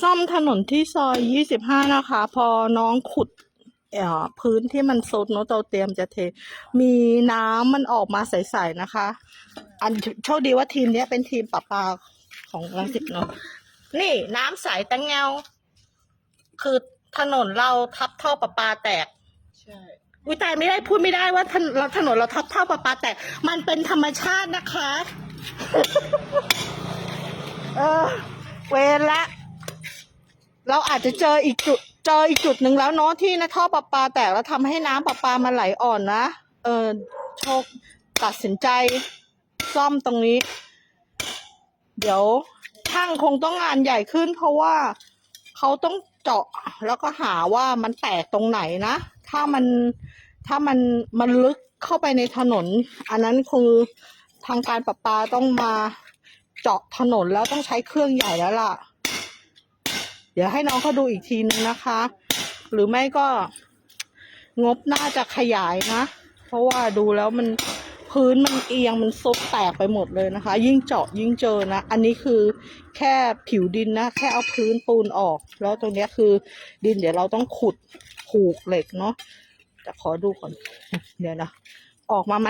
ซ่อมถนนที่ซอยยี่สิบห้านะคะ พอน้องขุดเอ่อพื้นที่มันซุดเนอะเราเตรียมจะเท มีน้ำมันออกมาใสๆนะคะ อันโชคดีว่าทีมเนี้ยเป็นทีมปะปาของรังสิตเนาะนี่น้ำใสตังเงา คือถนนเราทับท่อประปาแตกใช่อุ้ยตายไม่ได้พูดไม่ได้ว่าถนนเราถนนเราทับท่อประปาแตก มันเป็นธรรมชาตินะคะ เออ เวรละ เราอาจจะเจออีกจุดเจออีกจุดหนึ่งแล้วเนาะที่นะท่อประปาแตกแล้วทำให้น้ำประปามันไหลอ่อนนะ เออโชคตัดสินใจซ่อมตรงนี้ เดี๋ยวช่างคงต้องงานใหญ่ขึ้น เพราะว่าเขาต้องเจาะแล้วก็หาว่ามันแตกตรงไหนนะ ถ้ามันถ้ามันมันลึกเข้าไปในถนน อันนั้นคือทางการประปาต้องมาเจาะถนนแล้วต้องใช้เครื่องใหญ่แล้วล่ะ เดี๋ยวให้น้องเขาดูอีกทีนึงนะคะ หรือไม่ก็งบน่าจะขยายนะ เพราะว่าดูแล้วมันพื้นมันเอียงมันซุดแตกไปหมดเลยนะคะ ยิ่งเจาะยิ่งเจอนะ อันนี้คือแค่ผิวดินนะ แค่เอาพื้นปูนออก แล้วตรงนี้คือดินเดี๋ยวเราต้องขุดผูกเหล็กเนาะแต่ขอดูก่อน เดี๋ยวนะ ออกมาไหม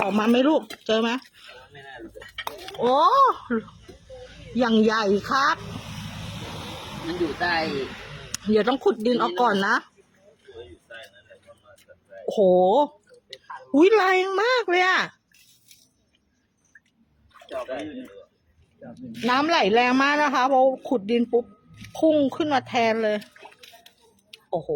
ออกมาไหมลูก เจอไหมโอ้ อย่างใหญ่ครับ มันอยู่ใต้เดี๋ยวต้องขุดดินออกก่อนนะโอ้โหอุ้ยแรงมากเลยอะจอบได้น้ำไหลแรงมากนะคะเพราะขุดดินปุ๊บพุ่งขึ้นมาแทนเลย โอ้โห